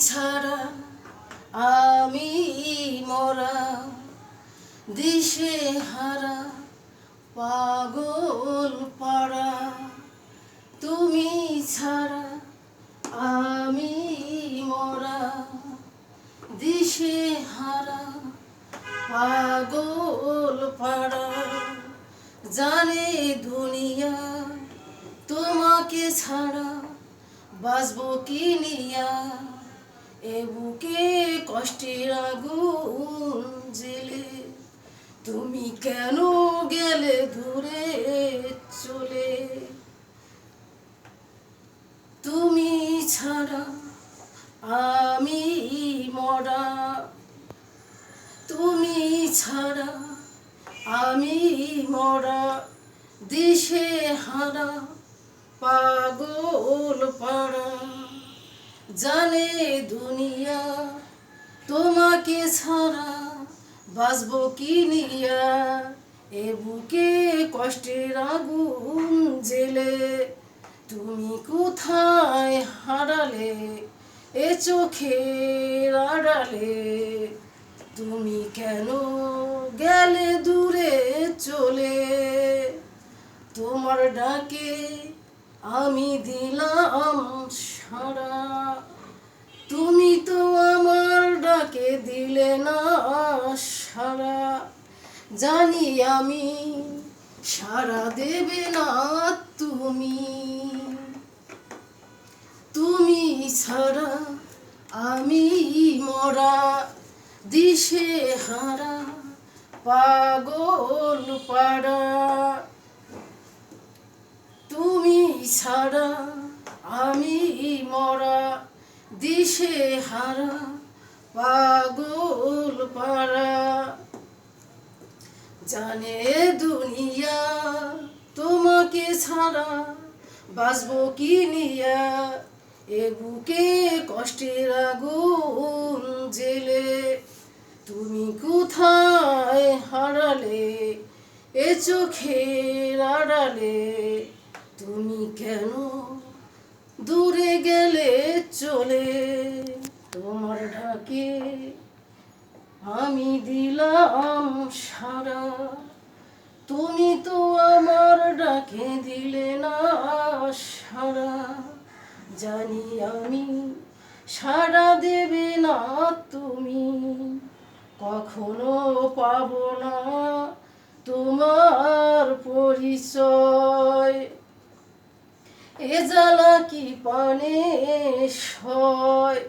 ছাড়া আমি মরা দিশে হারা পাগল পাড়া। তুমি ছাড়া আমি মরা দিশে হারা পাগল পাড়া। জানে দুনিয়া তোমাকে ছাড়া বাঁচবো কি নিয়া? এ বুকে কষ্টের আগুন জেলে, তুমি কেন গেলে দূরে চলে? তুমি ছাড়া আমি মরা, তুমি ছাড়া আমি মরা, দিশে হারা পাগল পাড়া, জানে তোমাকে ছাড়া বাঁচবো কি নিয়া? এ বুকে কষ্টের আগুন জেলে তুমি কোথায় হারালে? এ চোখের আড়ালে তুমি কেন গেলে দূরে চলে? তোমার ডাকে আমি দিলাম সারা তুমি তো আমার ডাকে দিলে না সারা। জানি আমি সারা দেবে না তুমি। তুমি ছাড়া আমি মরা। দিশে হারা পাগল পাড়া। তুমি ছাড়া আমি মরা। দিশে হারা পাগল পাড়া। জানে দুনিয়া তোমাকে ছাড়া বাঁচবো কি নিয়া? এ বুকে কষ্টের আগুন জেলে তুমি কোথায় হারালে? এ চোখের আড়ালে তুমি কেন দূরে গেলে চলে? তোমার ঢাকে আমি দিলাম সারা। তুমি তো আমার ডাকে দিলে না সারা। জানি আমি সারা দেবে না তুমি, কখনো পাব না তোমার পরিচয়। এ জ্বালা কি পানে সয়?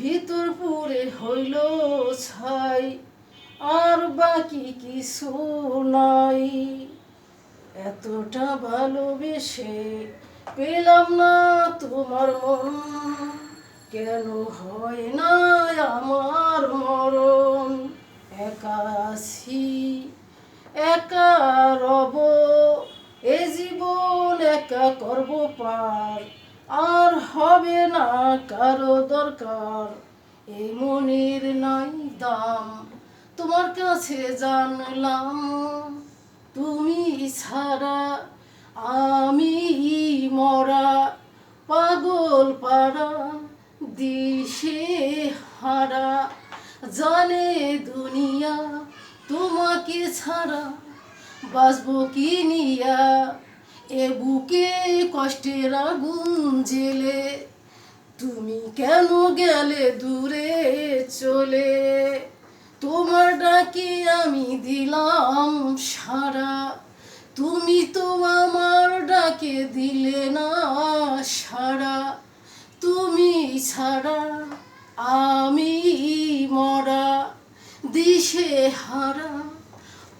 ভিতর পুরে হইল ছাই, আর বাকি কিছু নাই। এতটা ভালোবেসে পেলাম না তোমার মন, কেন হয় না আমার মরণ? একা আছি, একা রব, এ জীবন একা করব আর হবে না কারও দরকার। এই মনের নাই দাম, তোমার কাছে জানলাম। তুমি ছাড়া আমি মরা, পাগল পাড়া, দিশে হারা। জানে দুনিয়া তোমাকে ছাড়া, বাঁচবো কি নিয়া? এ বুকে কষ্টের আগুন জেলে। তুমি কেন গেলে দূরে চলে? তোমার ডাকে আমি দিলাম সারা তুমি তো আমার ডাকে দিলে না সারা তুমি ছাড়া আমি মরা। দিশে হারা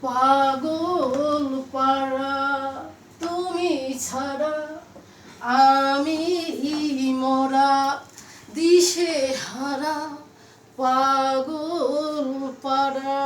পাগল পাড়া। ছাড়া আমি মরা দিশে হারা পাগল পাড়া।